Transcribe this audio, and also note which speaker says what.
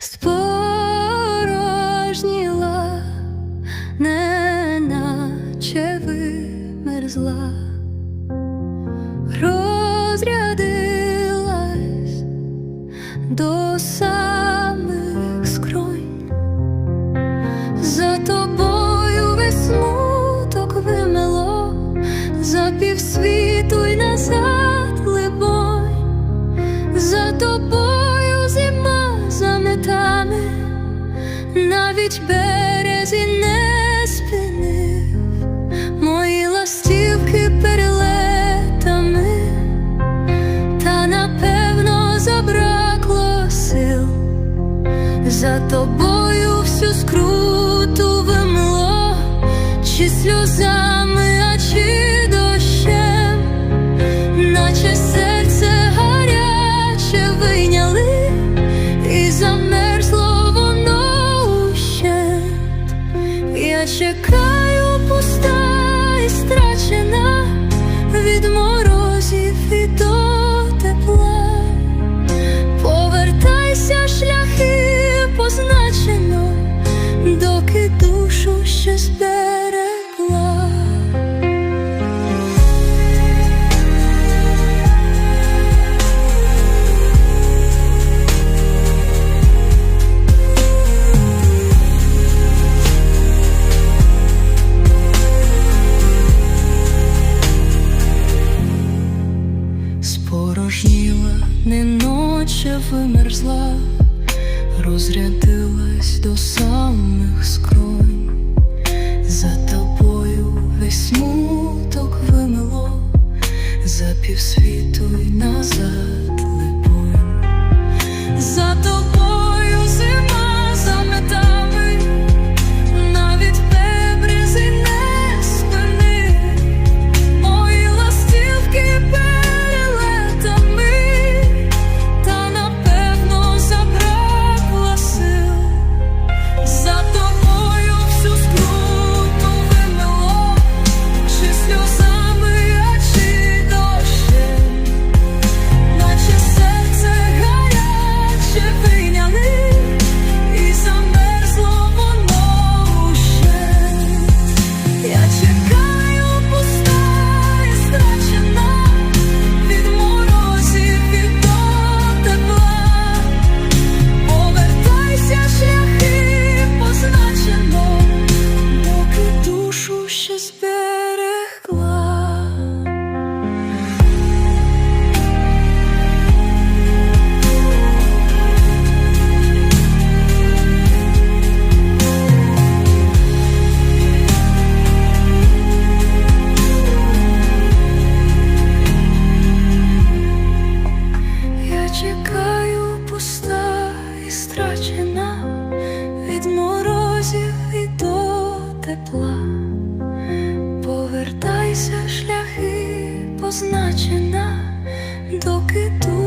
Speaker 1: спорожніла, неначе вимерзла, розрядилась до самих навіть березі не спинив. Мої ластівки перелетами, та напевно забракло сил. За тобою всю скруту вимло, чи сльозами, а чи позначено, доки душу ще зберегла. Спорожніла, неноче вимерзла, розрядилась до самих скронь. За тобою весь смуток вимило, за півсвіту й назад либонь. За тобою тепла. Повертайся, шляхи позначена, доки тут.